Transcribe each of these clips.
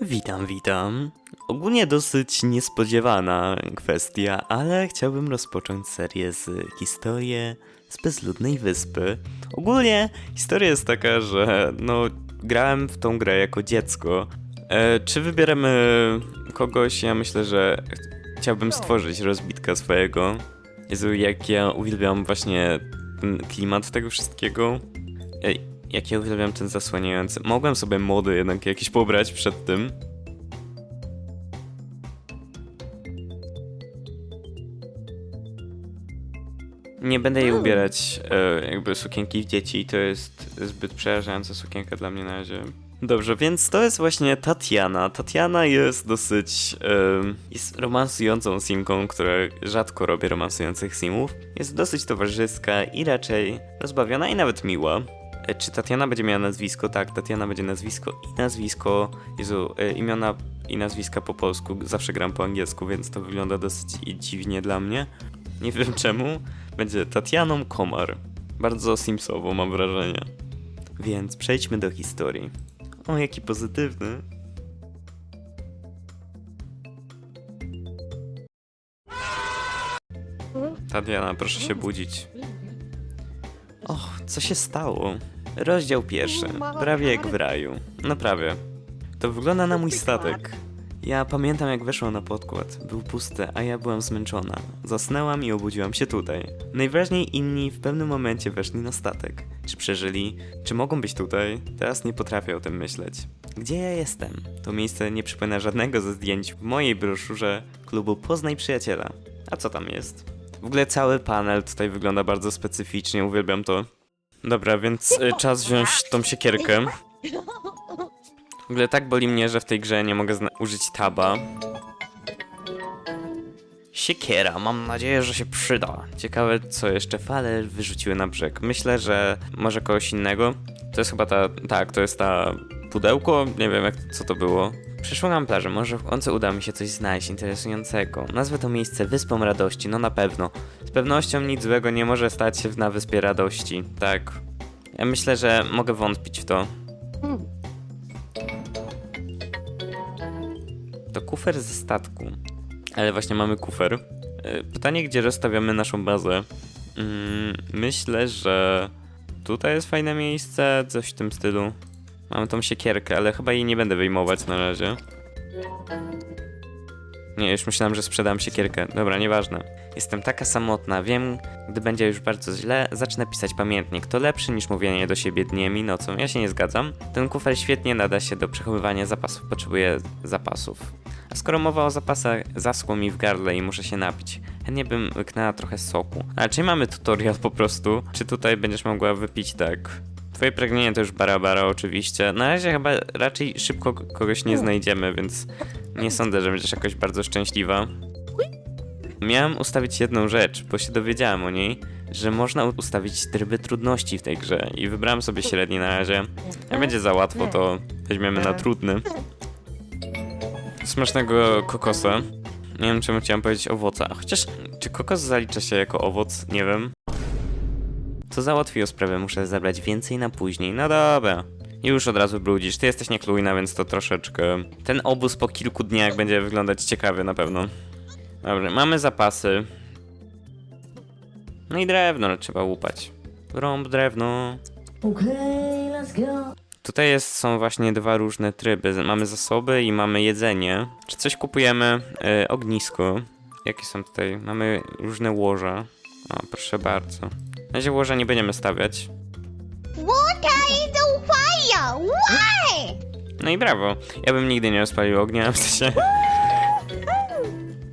Witam, witam. Ogólnie dosyć niespodziewana kwestia, ale chciałbym rozpocząć serię z historii z bezludnej wyspy. Ogólnie historia jest taka, że no grałem w tą grę jako dziecko. E, czy wybieramy kogoś? Ja myślę, że ch- chciałbym stworzyć rozbitka swojego. Jezu, jak ja uwielbiam właśnie ten klimat tego wszystkiego. Ej, jak ja uwielbiam ten zasłaniający. Mogłem sobie mody jednak jakieś pobrać przed tym. Nie będę jej ubierać e, jakby sukienki w dzieci, to jest zbyt przerażająca sukienka dla mnie na razie. Dobrze, więc to jest właśnie Tatiana. Tatiana jest dosyć. em, jest romansującą simką, która rzadko robi romansujących simów. Jest dosyć towarzyska i raczej rozbawiona i nawet miła. E, Czy Tatiana będzie miała nazwisko? Tak, Tatiana będzie nazwisko i nazwisko. Jezu, e, imiona i nazwiska po polsku. Zawsze gram po angielsku, więc to wygląda dosyć dziwnie dla mnie. Nie wiem czemu. Będzie Tatianą Komar. Bardzo simsowo mam wrażenie. Więc przejdźmy do historii. O, jaki pozytywny. Tatiana, proszę się budzić. Och, co się stało? Rozdział pierwszy. Prawie jak w raju. No prawie. To wygląda na mój statek. Ja pamiętam jak weszłam na podkład. Był pusty, a ja byłam zmęczona. Zasnęłam i obudziłam się tutaj. Najwyraźniej inni w pewnym momencie weszli na statek. Czy przeżyli? Czy mogą być tutaj? Teraz nie potrafię o tym myśleć. Gdzie ja jestem? To miejsce nie przypomina żadnego ze zdjęć w mojej broszurze klubu Poznaj Przyjaciela. A co tam jest? W ogóle cały panel tutaj wygląda bardzo specyficznie, uwielbiam to. Dobra, więc y, czas wziąć tą siekierkę. W ogóle tak boli mnie, że w tej grze nie mogę użyć taba. Siekiera, mam nadzieję, że się przyda. Ciekawe, co jeszcze fale wyrzuciły na brzeg. Myślę, że może kogoś innego. To jest chyba ta. Tak, to jest ta pudełko. Nie wiem, jak, co to było. Przeszłam plażę, może w końcu uda mi się coś znaleźć interesującego. Nazwę to miejsce Wyspą Radości, no na pewno. Z pewnością nic złego nie może stać się na Wyspie Radości. Tak. Ja myślę, że mogę wątpić w to. To kufer ze statku. Ale właśnie mamy kufer. E, Pytanie, gdzie rozstawiamy naszą bazę? Mm, myślę, że tutaj jest fajne miejsce, coś w tym stylu. Mamy tą siekierkę, ale chyba jej nie będę wyjmować na razie. Nie, już myślałem, że sprzedam siekierkę. Dobra, nieważne. Jestem taka samotna, wiem, gdy będzie już bardzo źle, zacznę pisać pamiętnik. To lepsze niż mówienie do siebie dniem i nocą. Ja się nie zgadzam. Ten kufer świetnie nada się do przechowywania zapasów. Potrzebuję zapasów. A skoro mowa o zapasach, zaschło mi w gardle i muszę się napić. Chętnie bym łyknęła trochę soku. Ale czy mamy tutorial po prostu? Czy tutaj będziesz mogła wypić tak? Twoje pragnienie to już barabara oczywiście. Na razie chyba raczej szybko kogoś nie znajdziemy, więc nie sądzę, że będziesz jakoś bardzo szczęśliwa. Miałem ustawić jedną rzecz, bo się dowiedziałem o niej, że można ustawić tryby trudności w tej grze i wybrałem sobie średni na razie. Jak będzie za łatwo, to weźmiemy na trudny. Smacznego kokosa. Nie wiem, czemu chciałem powiedzieć owoca. Chociaż, czy kokos zalicza się jako owoc? Nie wiem. Co załatwiło sprawę, muszę zabrać więcej na później. No dobra. Już od razu brudzisz. Ty jesteś nieklujna, więc to troszeczkę. Ten obóz po kilku dniach będzie wyglądać ciekawie na pewno. Dobra, mamy zapasy. No i drewno trzeba łupać. Rąb drewno. Okay, let's go. Tutaj jest, są właśnie dwa różne tryby. Mamy zasoby i mamy jedzenie. Czy coś kupujemy? E, ognisko. Jakie są tutaj? Mamy różne łoża. O, proszę bardzo. Na razie łoża nie będziemy stawiać. Water is on fire! Why? No i brawo. Ja bym nigdy nie rozpalił ognia, w sensie...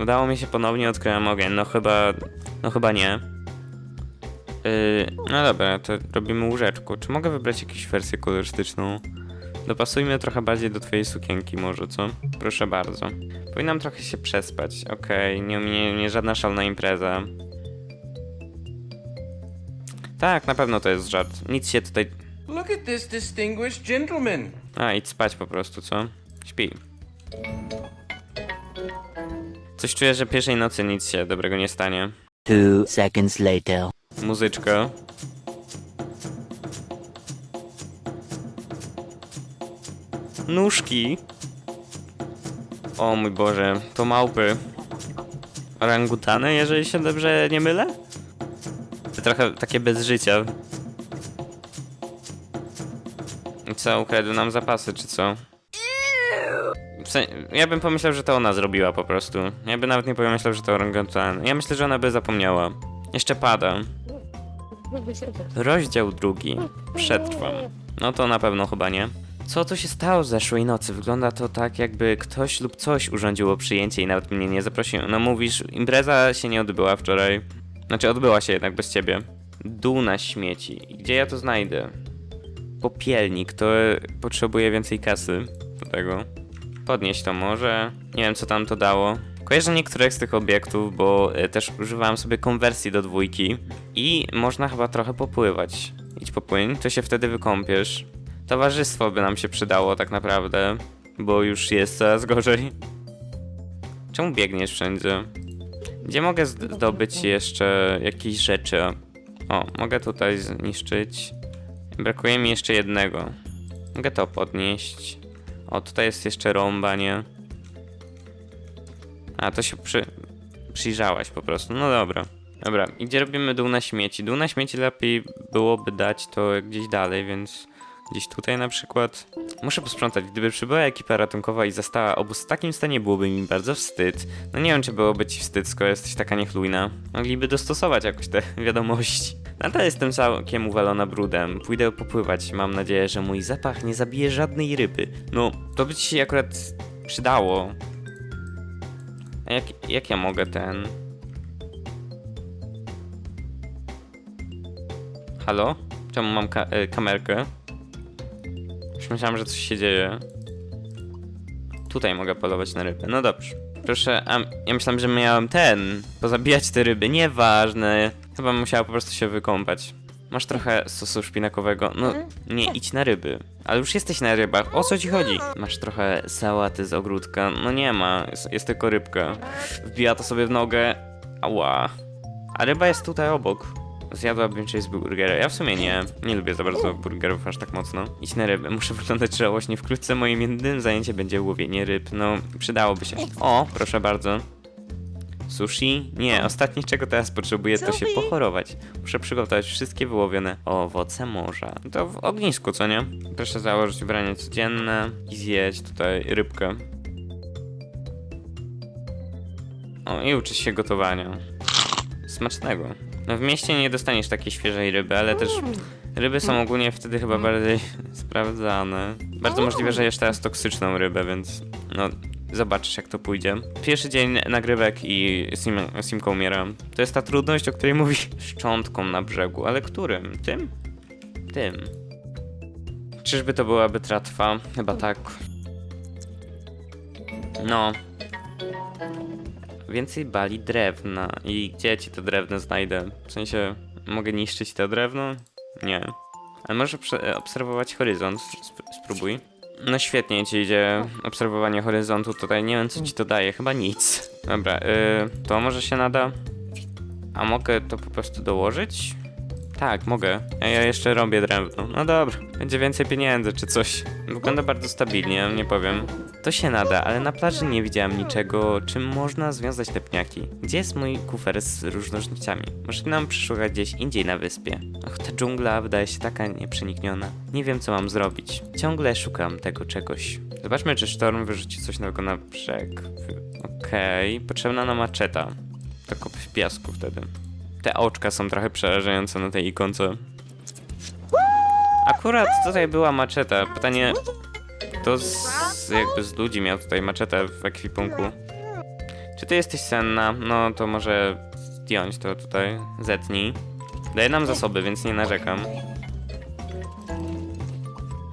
Udało mi się ponownie, odkryłem ogień. No chyba... No chyba nie. Yy, no dobra, to robimy łóżeczko. Czy mogę wybrać jakąś wersję kolorystyczną? Dopasujmy trochę bardziej do twojej sukienki może, co? Proszę bardzo. Powinnam trochę się przespać. Okej, nie, nie, nie żadna szalna impreza. Tak, na pewno to jest żart. Nic się tutaj... Look at this distinguished gentleman. A, idź spać po prostu, co? Śpi. Coś czuję, że pierwszej nocy nic się dobrego nie stanie. Two seconds later. Muzyczka. Nóżki. O mój Boże, to małpy. Orangutany, jeżeli się dobrze nie mylę? Trochę takie bez życia. I co, ukradł nam zapasy, czy co? W ja bym pomyślał, że to ona zrobiła po prostu. Ja bym nawet nie pomyślał, że to orangutan. Ja myślę, że ona by zapomniała. Jeszcze pada. Rozdział drugi. Przetrwam. No to na pewno chyba nie. Co tu się stało zeszłej nocy? Wygląda to tak, jakby ktoś lub coś urządziło przyjęcie i nawet mnie nie zaprosił. No mówisz, impreza się nie odbyła wczoraj. Znaczy, odbyła się jednak bez ciebie. Dół na śmieci. Gdzie ja to znajdę? Popielnik, to potrzebuje więcej kasy do tego. Podnieść to może. Nie wiem, co tam to dało. Kojarzę niektórych z tych obiektów, bo e, też używałem sobie konwersji do dwójki i można chyba trochę popływać. Idź popłyń, to się wtedy wykąpiesz. Towarzystwo by nam się przydało tak naprawdę, bo już jest coraz gorzej. Czemu biegniesz wszędzie? Gdzie mogę zd- zdobyć jeszcze jakieś rzeczy? O, mogę tutaj zniszczyć. Brakuje mi jeszcze jednego. Mogę to podnieść. O, tutaj jest jeszcze rąba, nie? A, to się przy... przyjrzałaś po prostu. No dobra. Dobra, i gdzie robimy dół na śmieci? Dół na śmieci lepiej byłoby dać to gdzieś dalej, więc gdzieś tutaj na przykład. Muszę posprzątać. Gdyby przybyła ekipa ratunkowa i zastała obóz w takim stanie, byłoby mi bardzo wstyd. No nie wiem, czy byłoby ci wstyd, skoro jesteś taka niechlujna. Mogliby dostosować jakoś te wiadomości. Nadal jestem całkiem uwalona brudem. Pójdę popływać. Mam nadzieję, że mój zapach nie zabije żadnej ryby. No, to by ci się akurat przydało. A jak, jak ja mogę ten... Halo? Czemu mam ka y, kamerkę? Już myślałem, że coś się dzieje. Tutaj mogę polować na ryby. No dobrze. Proszę, a ja myślałem, że miałem ten. Pozabijać te ryby. Nieważne. Chyba musiała po prostu się wykąpać. Masz trochę sosu szpinakowego. No, nie idź na ryby. Ale już jesteś na rybach. O co ci chodzi? Masz trochę sałaty z ogródka. No nie ma. Jest, jest tylko rybka. Wbija to sobie w nogę. Ała. A ryba jest tutaj obok. Zjadłabym cheeseburgera. Ja w sumie nie. Nie lubię za bardzo burgerów aż tak mocno. Idź na ryby. Muszę wyglądać żałośnie. Wkrótce moim jedynym zajęciem będzie łowienie ryb. No, przydałoby się. O, proszę bardzo. Sushi? Nie, ostatnie czego teraz potrzebuję to się pochorować. Muszę przygotować wszystkie wyłowione owoce morza. To w ognisku, co nie? Proszę założyć ubranie codzienne i zjeść tutaj rybkę. O, i uczyć się gotowania. Smacznego. No w mieście nie dostaniesz takiej świeżej ryby, ale też ryby są ogólnie wtedy chyba bardziej sprawdzane. Bardzo możliwe, że jesz teraz toksyczną rybę, więc no zobaczysz jak to pójdzie. Pierwszy dzień nagrywek i Sim, Simka umiera. To jest ta trudność, o której mówi szczątką na brzegu, ale którym? Tym? Tym. Czyżby to byłaby tratwa? Chyba tak. No, więcej bali drewna. I gdzie ci to drewno znajdę? W sensie, mogę niszczyć to drewno? Nie. Ale może obserwować horyzont. Sp- spróbuj. No świetnie ci idzie obserwowanie horyzontu tutaj. Nie wiem, co ci to daje. Chyba nic. Dobra, y, to może się nada. A mogę to po prostu dołożyć? Tak, mogę. A ja jeszcze robię drewno. No dobra, będzie więcej pieniędzy czy coś. Wygląda bardzo stabilnie, nie powiem. To się nada, ale na plaży nie widziałem niczego, czym można związać te pniaki. Gdzie jest mój kufer z różnorodnościami? Może nam przeszukać gdzieś indziej na wyspie. Och, ta dżungla wydaje się taka nieprzenikniona. Nie wiem, co mam zrobić. Ciągle szukam tego czegoś. Zobaczmy, czy sztorm wyrzuci coś nowego na brzeg. Okej, potrzebna nam maczeta. To kop w piasku wtedy. Te oczka są trochę przerażające na tej ikonce. Akurat tutaj była maczeta. Pytanie, kto z, jakby z ludzi miał tutaj maczetę w ekwipunku? Czy ty jesteś senna? No to może zdjąć to tutaj. Zetnij. Daje nam zasoby, więc nie narzekam.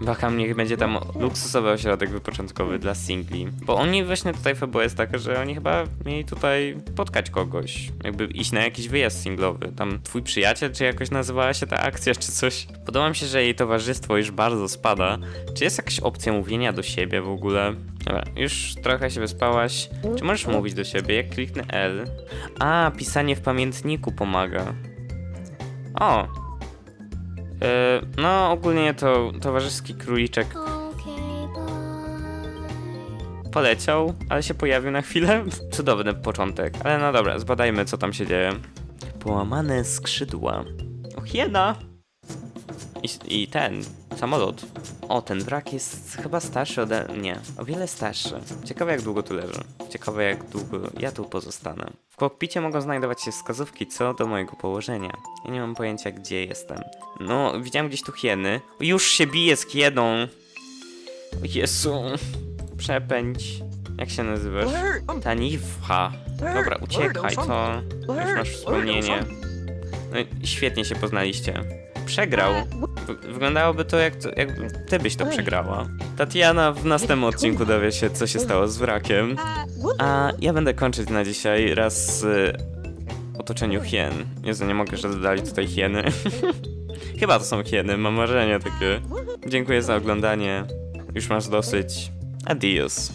Waham, niech będzie tam luksusowy ośrodek wypoczynkowy dla singli. Bo oni właśnie tutaj fabuła jest taka, że oni chyba mieli tutaj spotkać kogoś. Jakby iść na jakiś wyjazd singlowy. Tam twój przyjaciel, czy jakoś nazywała się ta akcja, czy coś. Podoba mi się, że jej towarzystwo już bardzo spada. Czy jest jakaś opcja mówienia do siebie w ogóle? Dobra, już trochę się wyspałaś. Czy możesz mówić do siebie? Jak kliknę L. A, pisanie w pamiętniku pomaga. O, no, ogólnie to towarzyski króliczek. poleciał, ale się pojawił na chwilę. Cudowny początek, ale no dobra, zbadajmy co tam się dzieje. Połamane skrzydła. O, hiena! I, I ten, samolot. O, ten wrak jest chyba starszy ode mnie. O wiele starszy. Ciekawe jak długo tu leży. Ciekawe jak długo ja tu pozostanę. W kokpicie mogą znajdować się wskazówki co do mojego położenia. Ja nie mam pojęcia gdzie jestem. No, widziałem gdzieś tu hieny. Już się bije z hieną. Jezu. Przepędź. Jak się nazywasz? Taniwha. Dobra, uciekaj, to już masz wspomnienie. No świetnie się poznaliście. Przegrał. W- Wyglądałoby to jak, to, jak ty byś to przegrała. Tatiana w następnym odcinku dowie się, co się stało z wrakiem. A ja będę kończyć na dzisiaj raz w otoczeniu hien. Jezu, nie mogę, że dodali tutaj hieny. Chyba to są hieny, mam marzenie takie. Dziękuję za oglądanie. Już masz dosyć. Adios.